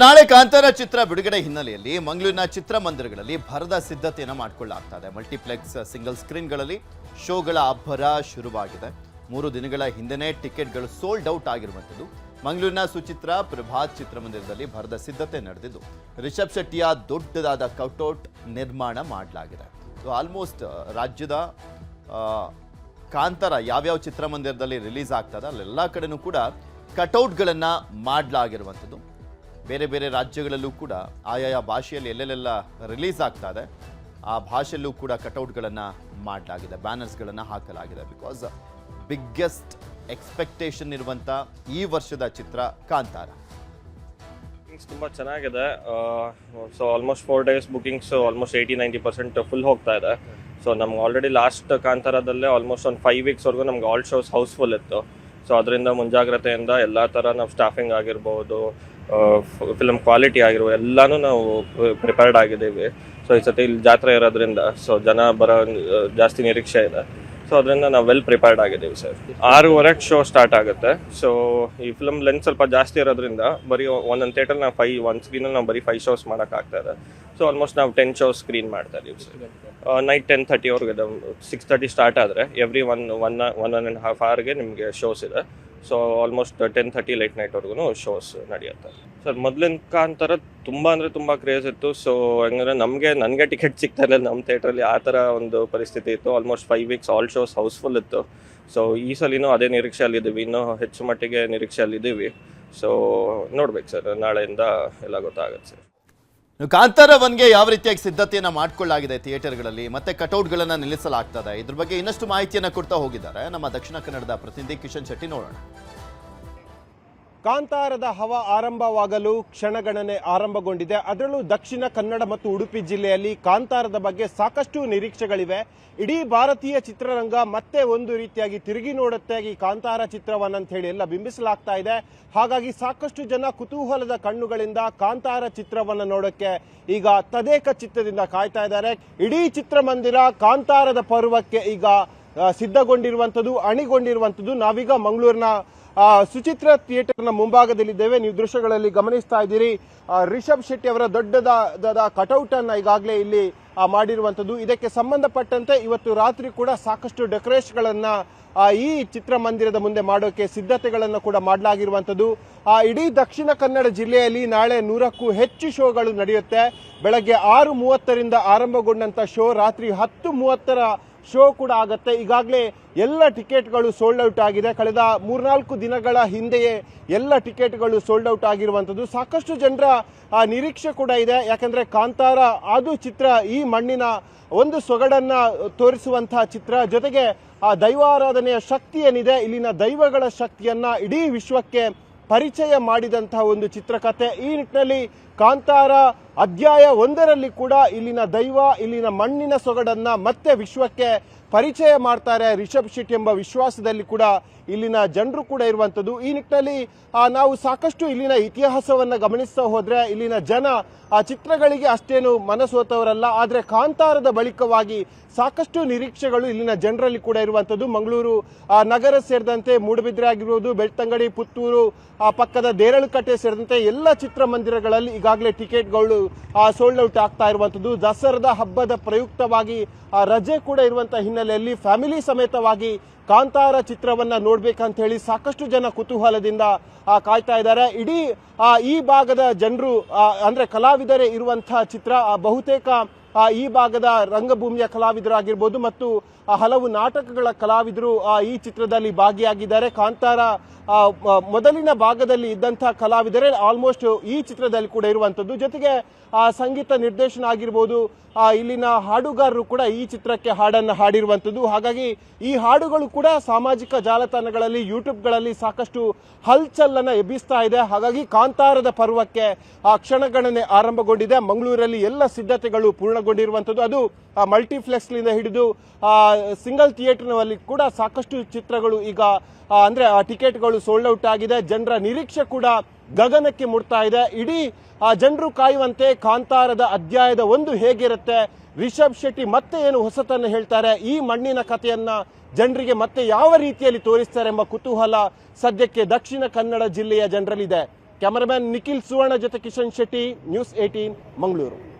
ನಾಳೆ ಕಾಂತಾರ ಚಿತ್ರ ಬಿಡುಗಡೆ ಹಿನ್ನೆಲೆಯಲ್ಲಿ ಮಂಗಳೂರಿನ ಚಿತ್ರಮಂದಿರಗಳಲ್ಲಿ ಭರದ ಸಿದ್ಧತೆಯನ್ನು ಮಾಡಿಕೊಳ್ಳಲಾಗ್ತಾ ಇದೆ. ಮಲ್ಟಿಪ್ಲೆಕ್ಸ್ ಸಿಂಗಲ್ ಸ್ಕ್ರೀನ್ಗಳಲ್ಲಿ ಶೋಗಳ ಅಬ್ಬರ ಶುರುವಾಗಿದೆ. ಮೂರು ದಿನಗಳ ಹಿಂದೆನೇ ಟಿಕೆಟ್ಗಳು ಸೋಲ್ಡ್ ಔಟ್ ಆಗಿರುವಂಥದ್ದು. ಮಂಗಳೂರಿನ ಸುಚಿತ್ರ ಪ್ರಭಾತ್ ಚಿತ್ರಮಂದಿರದಲ್ಲಿ ಭರದ ಸಿದ್ಧತೆ ನಡೆದಿದ್ದು, ರಿಷಬ್ ಶೆಟ್ಟಿಯ ದೊಡ್ಡದಾದ ಕೌಟೌಟ್ ನಿರ್ಮಾಣ ಮಾಡಲಾಗಿದೆ. ಆಲ್ಮೋಸ್ಟ್ ರಾಜ್ಯದ ಕಾಂತರ ಯಾವ್ಯಾವ ಚಿತ್ರಮಂದಿರದಲ್ಲಿ ರಿಲೀಸ್ ಆಗ್ತದೆ, ಅಲ್ಲೆಲ್ಲ ಕಡೆನೂ ಕೂಡ ಕಟೌಟ್ಗಳನ್ನು ಮಾಡಲಾಗಿರುವಂಥದ್ದು. ಬೇರೆ ಬೇರೆ ರಾಜ್ಯಗಳಲ್ಲೂ ಕೂಡ ಆಯಾಯ ಭಾಷೆಯಲ್ಲಿ ಎಲ್ಲೆಲ್ಲೆಲ್ಲ ರಿಲೀಸ್ ಆಗ್ತಾ ಇದೆ. ಆ ಭಾಷೆಯಲ್ಲೂ ಕೂಡ ಕಟೌಟ್ಗಳನ್ನು ಮಾಡಲಾಗಿದೆ ಬ್ಯಾನರ್ಸ್ಗಳನ್ನು ಹಾಕಲಾಗಿದೆ ಬಿಕಾಸ್ ಬಿಗ್ಗೆಸ್ಟ್ ಎಕ್ಸ್ಪೆಕ್ಟೇಷನ್ ಇರುವಂಥ ಈ ವರ್ಷದ ಚಿತ್ರ ಕಾಂತಾರ. ಬುಕಿಂಗ್ಸ್ ತುಂಬ ಚೆನ್ನಾಗಿದೆ. So almost four days bookings almost eighty ninety percent full ಹೋಗ್ತಾ ಇದೆ. ಸೊ ನಮ್ಗೆ ಆಲ್ರೆಡಿ ಲಾಸ್ಟ್ ಕಾಂತಾರದಲ್ಲೇ ಆಲ್ಮೋಸ್ಟ್ ಒಂದು ಫೈವ್ ವೀಕ್ಸ್ವರೆಗೂ ನಮ್ಗೆ ಆಲ್ ಶೋಸ್ ಹೌಸ್ಫುಲ್ ಇತ್ತು. ಸೊ ಅದರಿಂದ ಮುಂಜಾಗ್ರತೆಯಿಂದ ಎಲ್ಲ ಥರ ನಾವು ಸ್ಟಾಫಿಂಗ್ ಆಗಿರ್ಬೋದು ಫಿಲ್ಮ್ ಕ್ವಾಲಿಟಿ ಆಗಿರುವ ಎಲ್ಲಾನು ನಾವು ಪ್ರಿಪೇರ್ಡ್ ಆಗಿದ್ದೀವಿ. ಸೊ ಈ ಸತಿ ಇಲ್ಲಿ ಜಾತ್ರೆ ಇರೋದ್ರಿಂದ ಸೊ ಜನ ಬರೋ ಜಾಸ್ತಿ ನಿರೀಕ್ಷೆ ಇದೆ ಸೊ ಅದರಿಂದ ನಾವು ವೆಲ್ ಪ್ರಿಪೇರ್ಡ್ ಆಗಿದ್ದೀವಿ ಸರ್ ಆರೂವರೆಗೆ ಶೋ ಸ್ಟಾರ್ಟ್ ಆಗುತ್ತೆ. ಸೊ ಈ ಫಿಲಮ್ ಲೆಂತ್ ಸ್ವಲ್ಪ ಜಾಸ್ತಿ ಇರೋದ್ರಿಂದ ಬರೀ ಒಂದೊಂದು ಥಿಯೇಟರ್ ನಾವು ಫೈ ಒಂದು ಸ್ಕ್ರೀನಲ್ಲಿ ನಾವು ಬರೀ ಫೈವ್ ಶೋಸ್ ಮಾಡೋಕ್ಕಾಗ್ತಾ ಇದೆ. ಸೊ ಆಲ್ಮೋಸ್ಟ್ ನಾವು ಟೆನ್ ಶೋಸ್ ಸ್ಕ್ರೀನ್ ಮಾಡ್ತಾ ಇದೀವಿ ಸರ್ ನೈಟ್ ಟೆನ್ ತರ್ಟಿವರೆಗೆ ಸಿಕ್ಸ್ ತರ್ಟಿ ಸ್ಟಾರ್ಟ್ ಆದರೆ every one one one and half ಅವರ್ಗೆ ನಿಮಗೆ ಶೋಸ್ ಇದೆ. So almost ten thirty late ನೈಟ್ವರೆಗೂ shows ನಡೆಯುತ್ತೆ. ಸರ್ ಮೊದಲಿನ ಕಾಂತರ ತುಂಬ ಅಂದರೆ ತುಂಬ ಕ್ರೇಜ್ ಇತ್ತು. ಸೊ ಹೆಂಗಂದ್ರೆ ನಮಗೆ, ನನಗೆ ಟಿಕೆಟ್ ಸಿಗ್ತಾ ಇರಲಿಲ್ಲ. ನಮ್ಮ ಥಿಯೇಟ್ರಲ್ಲಿ ಆ ಥರ ಒಂದು ಪರಿಸ್ಥಿತಿ ಇತ್ತು. Almost five weeks all shows housefull ಇತ್ತು. ಸೊ ಈ ಸಲಿನೂ ಅದೇ ನಿರೀಕ್ಷೆಯಲ್ಲಿದ್ದೀವಿ. ಇನ್ನೂ ಹೆಚ್ಚು ಮಟ್ಟಿಗೆ ನಿರೀಕ್ಷೆಯಲ್ಲಿದ್ದೀವಿ. ಸೊ ನೋಡ್ಬೇಕು ಸರ್. ನಾಳೆಯಿಂದ ಎಲ್ಲ ಗೊತ್ತಾಗುತ್ತೆ ಸರ್. ಕಾಂತಾರ ಒನ್ಗೆ ಯಾವ ರೀತಿಯಾಗಿ ಸಿದ್ಧತೆಯನ್ನು ಮಾಡಿಕೊಳ್ಳಲಾಗಿದೆ ಥಿಯೇಟರ್ಗಳಲ್ಲಿ, ಮತ್ತೆ ಕಟೌಟ್ಗಳನ್ನ ನಿಲ್ಲಿಸಲಾಗ್ತದೆ? ಇದ್ರ ಬಗ್ಗೆ ಇನ್ನಷ್ಟು ಮಾಹಿತಿಯನ್ನು ಕೊಡ್ತಾ ಹೋಗಿದ್ದಾರೆ ನಮ್ಮ ದಕ್ಷಿಣ ಕನ್ನಡದ ಪ್ರತಿನಿಧಿ ಕಿಶನ್ ಶೆಟ್ಟಿ ನೋಡೋಣ. ಕಾಂತಾರದ ಹವ ಆರಂಭವಾಗಲು ಕ್ಷಣಗಣನೆ ಆರಂಭಗೊಂಡಿದೆ. ಅದರಲ್ಲೂ ದಕ್ಷಿಣ ಕನ್ನಡ ಮತ್ತು ಉಡುಪಿ ಜಿಲ್ಲೆಯಲ್ಲಿ ಕಾಂತಾರದ ಬಗ್ಗೆ ಸಾಕಷ್ಟು ನಿರೀಕ್ಷೆಗಳಿವೆ. ಇಡೀ ಭಾರತೀಯ ಚಿತ್ರರಂಗ ಮತ್ತೆ ಒಂದು ರೀತಿಯಾಗಿ ತಿರುಗಿ ನೋಡುತ್ತೆ. ಈ ಕಾಂತಾರ ಚಿತ್ರವನ್ನಂತ ಹೇಳಿ ಎಲ್ಲ ಬಿಂಬಿಸಲಾಗ್ತಾ ಇದೆ. ಹಾಗಾಗಿ ಸಾಕಷ್ಟು ಜನ ಕುತೂಹಲದ ಕಣ್ಣುಗಳಿಂದ ಕಾಂತಾರ ಚಿತ್ರವನ್ನ ನೋಡೋಕ್ಕೆ ಈಗ ತದೇಕ ಚಿತ್ತದಿಂದ ಕಾಯ್ತಾ ಇದ್ದಾರೆ. ಇಡೀ ಚಿತ್ರಮಂದಿರ ಕಾಂತಾರದ ಪರ್ವಕ್ಕೆ ಈಗ ಸಿದ್ಧಗೊಂಡಿರುವಂಥದ್ದು, ಅಣಿಗೊಂಡಿರುವಂಥದ್ದು. ನಾವೀಗ ಮಂಗಳೂರಿನ ಸುಚಿತ್ರ ಥಿಯೇಟರ್ನ ಮುಂಭಾಗದಲ್ಲಿದ್ದೇವೆ. ನೀವು ದೃಶ್ಯಗಳಲ್ಲಿ ಗಮನಿಸ್ತಾ ಇದ್ದೀರಿ. ರಿಷಬ್ ಶೆಟ್ಟಿ ಅವರ ದೊಡ್ಡದಾದ ಕಟೌಟ್ ಅನ್ನ ಈಗಾಗಲೇ ಇಲ್ಲಿ ಮಾಡಿರುವಂಥದ್ದು. ಇದಕ್ಕೆ ಸಂಬಂಧಪಟ್ಟಂತೆ ಇವತ್ತು ರಾತ್ರಿ ಕೂಡ ಸಾಕಷ್ಟು ಡೆಕೋರೇಷನ್ಗಳನ್ನ ಈ ಚಿತ್ರಮಂದಿರದ ಮುಂದೆ ಮಾಡೋಕೆ ಸಿದ್ಧತೆಗಳನ್ನು ಕೂಡ ಮಾಡಲಾಗಿರುವಂಥದ್ದು. ಆ, ಇಡೀ ದಕ್ಷಿಣ ಕನ್ನಡ ಜಿಲ್ಲೆಯಲ್ಲಿ ನಾಳೆ ನೂರಕ್ಕೂ ಹೆಚ್ಚು ಶೋಗಳು ನಡೆಯುತ್ತೆ. ಬೆಳಗ್ಗೆ ಆರು ಮೂವತ್ತರಿಂದ ಆರಂಭಗೊಂಡಂತ ಶೋ ರಾತ್ರಿ ಹತ್ತು ಮೂವತ್ತರ ಶೋ ಕೂಡ ಆಗುತ್ತೆ. ಈಗಾಗಲೇ ಎಲ್ಲ ಟಿಕೆಟ್ಗಳು ಸೋಲ್ಡ್ ಔಟ್ ಆಗಿದೆ. ಕಳೆದ ಮೂರ್ನಾಲ್ಕು ದಿನಗಳ ಹಿಂದೆಯೇ ಎಲ್ಲ ಟಿಕೆಟ್ಗಳು ಸೋಲ್ಡ್ ಔಟ್ ಆಗಿರುವಂಥದ್ದು. ಸಾಕಷ್ಟು ಜನರ ನಿರೀಕ್ಷೆ ಕೂಡ ಇದೆ. ಯಾಕಂದರೆ ಕಾಂತಾರ, ಅದು ಚಿತ್ರ, ಈ ಮಣ್ಣಿನ ಒಂದು ಸೊಗಡನ್ನು ತೋರಿಸುವಂತಹ ಚಿತ್ರ. ಜೊತೆಗೆ, ಆ, ದೈವಾರಾಧನೆಯ ಶಕ್ತಿ ಏನಿದೆ? ಇಲ್ಲಿನ ದೈವಗಳ ಶಕ್ತಿಯನ್ನು ಇಡೀ ವಿಶ್ವಕ್ಕೆ ಪರಿಚಯ ಮಾಡಿದಂತಹ ಒಂದು ಚಿತ್ರಕಥೆ ಈ ನಿಟ್ಟಿನಲ್ಲಿ ಕಾಂತಾರ ಅಧ್ಯಾಯ ಒಂದರಲ್ಲಿ ಕೂಡ ಇಲ್ಲಿನ ದೈವ, ಇಲ್ಲಿನ ಮಣ್ಣಿನ ಸೊಗಡನ್ನ ಮತ್ತೆ ವಿಶ್ವಕ್ಕೆ ಪರಿಚಯ ಮಾಡ್ತಾರೆ ರಿಷಬ್ ಶೆಟ್ಟಿ ಎಂಬ ವಿಶ್ವಾಸದಲ್ಲಿ ಕೂಡ ಇಲ್ಲಿನ ಜನರು ಕೂಡ ಇರುವಂಥದ್ದು. ಈ ನಿಟ್ಟಿನಲ್ಲಿ ನಾವು ಸಾಕಷ್ಟು ಇಲ್ಲಿನ ಇತಿಹಾಸವನ್ನು ಗಮನಿಸ್ತಾ ಹೋದರೆ ಇಲ್ಲಿನ ಜನ ಆ ಚಿತ್ರಗಳಿಗೆ ಅಷ್ಟೇನು ಮನಸೋತವರಲ್ಲ ಆದರೆ ಕಾಂತಾರದ ಬಳಿಕವಾಗಿ ಸಾಕಷ್ಟು ನಿರೀಕ್ಷೆಗಳು ಇಲ್ಲಿನ ಜನರಲ್ಲಿ ಕೂಡ ಇರುವಂಥದ್ದು. ಮಂಗಳೂರು ನಗರ ಸೇರಿದಂತೆ ಮೂಡಬಿದ್ರೆ ಆಗಿರ್ಬೋದು, ಬೆಳ್ತಂಗಡಿ, ಪುತ್ತೂರು, ಆ, ಪಕ್ಕದ ದೇರಳುಕಟ್ಟೆ ಸೇರಿದಂತೆ ಎಲ್ಲ ಚಿತ್ರಮಂದಿರಗಳಲ್ಲಿ ಈಗಾಗಲೇ ಟಿಕೆಟ್ಗಳು ಸೋಲ್ಡ್ ಔಟ್ ಆಗ್ತಾ ಇರುವಂಥದ್ದು. ದಸರಾದ ಹಬ್ಬದ ಪ್ರಯುಕ್ತವಾಗಿ ಆ, ರಜೆ ಕೂಡ ಇರುವಂತಹ ಹಿನ್ನೆಲೆಯಲ್ಲಿ ಫ್ಯಾಮಿಲಿ ಸಮೇತವಾಗಿ ಕಾಂತಾರ ಚಿತ್ರವನ್ನ ನೋಡ್ಬೇಕಂತ ಹೇಳಿ ಸಾಕಷ್ಟು ಜನ ಕುತೂಹಲದಿಂದ ಕಾಯ್ತಾ ಇದ್ದಾರೆ. ಇಡೀ ಈ ಭಾಗದ ಜನರು ಅಂದ್ರೆ ಕಲಾವಿದರೇ ಇರುವಂತಹ ಚಿತ್ರ ಬಹುತೇಕ ಈ ಭಾಗದ ರಂಗಭೂಮಿಯ ಕಲಾವಿದರಾಗಿರ್ಬೋದು ಮತ್ತು ಹಲವು ನಾಟಕಗಳ ಕಲಾವಿದರು ಈ ಚಿತ್ರದಲ್ಲಿ ಭಾಗಿಯಾಗಿದ್ದಾರೆ. ಕಾಂತಾರ ಮೊದಲಿನ ಭಾಗದಲ್ಲಿ ಇದ್ದಂತಹ ಕಲಾವಿದರೇ ಆಲ್ಮೋಸ್ಟ್ ಈ ಚಿತ್ರದಲ್ಲಿ ಕೂಡ ಇರುವಂತದ್ದು ಜೊತೆಗೆ ಆ, ಸಂಗೀತ ನಿರ್ದೇಶನ ಆಗಿರ್ಬೋದು ಇಲ್ಲಿನ ಹಾಡುಗಾರರು ಕೂಡ ಈ ಚಿತ್ರಕ್ಕೆ ಹಾಡನ್ನು ಹಾಡಿರುವಂತದ್ದು ಹಾಗಾಗಿ ಈ ಹಾಡುಗಳು ಕೂಡ ಸಾಮಾಜಿಕ ಜಾಲತಾಣಗಳಲ್ಲಿ ಯೂಟ್ಯೂಬ್ಗಳಲ್ಲಿ ಸಾಕಷ್ಟು ಹಲ್ಚಲ್ಲನ್ನ ಎಬ್ಬಿಸ್ತಾ ಇದೆ. ಹಾಗಾಗಿ ಕಾಂತಾರದ ಪರ್ವಕ್ಕೆ ಆ ಕ್ಷಣಗಣನೆ ಆರಂಭಗೊಂಡಿದೆ. ಮಂಗಳೂರಲ್ಲಿ ಎಲ್ಲ ಸಿದ್ಧತೆಗಳು ಪೂರ್ಣಗೊಂಡಿರುವಂತದ್ದು ಅದು ಮಲ್ಟಿಪ್ಲೆಕ್ಸ್ನಿಂದ ಹಿಡಿದು ಸಿಂಗಲ್ ಥಿಯೇಟರ್ನಲ್ಲಿ ಕೂಡ ಸಾಕಷ್ಟು ಚಿತ್ರಗಳು ಈಗ ಅಂದ್ರೆ, ಆ, ಟಿಕೆಟ್ಗಳು ಸೋಲ್ಡ್ ಔಟ್ ಆಗಿದೆ. ಜನರ ನಿರೀಕ್ಷೆ ಕೂಡ ಗಗನಕ್ಕೆ ಮುಡ್ತಾ ಇದೆ. ಇಡೀ, ಆ, ಜನರು ಕಾಯುವಂತೆ ಕಾಂತಾರದ ಅಧ್ಯಾಯದ ಒಂದು ಹೇಗಿರುತ್ತೆ? ರಿಷಬ್ ಶೆಟ್ಟಿ ಮತ್ತೆ ಏನು ಹೊಸತನ್ನು ಹೇಳ್ತಾರೆ? ಈ ಮಣ್ಣಿನ ಕಥೆಯನ್ನ ಜನರಿಗೆ ಮತ್ತೆ ಯಾವ ರೀತಿಯಲ್ಲಿ ತೋರಿಸ್ತಾರೆ ಎಂಬ ಕುತೂಹಲ ಸದ್ಯಕ್ಕೆ ದಕ್ಷಿಣ ಕನ್ನಡ ಜಿಲ್ಲೆಯ ಜನರಲ್ಲಿದೆ. ಕ್ಯಾಮರಾಮ್ಯಾನ್ ನಿಖಿಲ್ ಸುವರ್ಣ ಜೊತೆ ಕಿಶನ್ ಶೆಟ್ಟಿ, ನ್ಯೂಸ್ ಏಟೀನ್ ಮಂಗಳೂರು.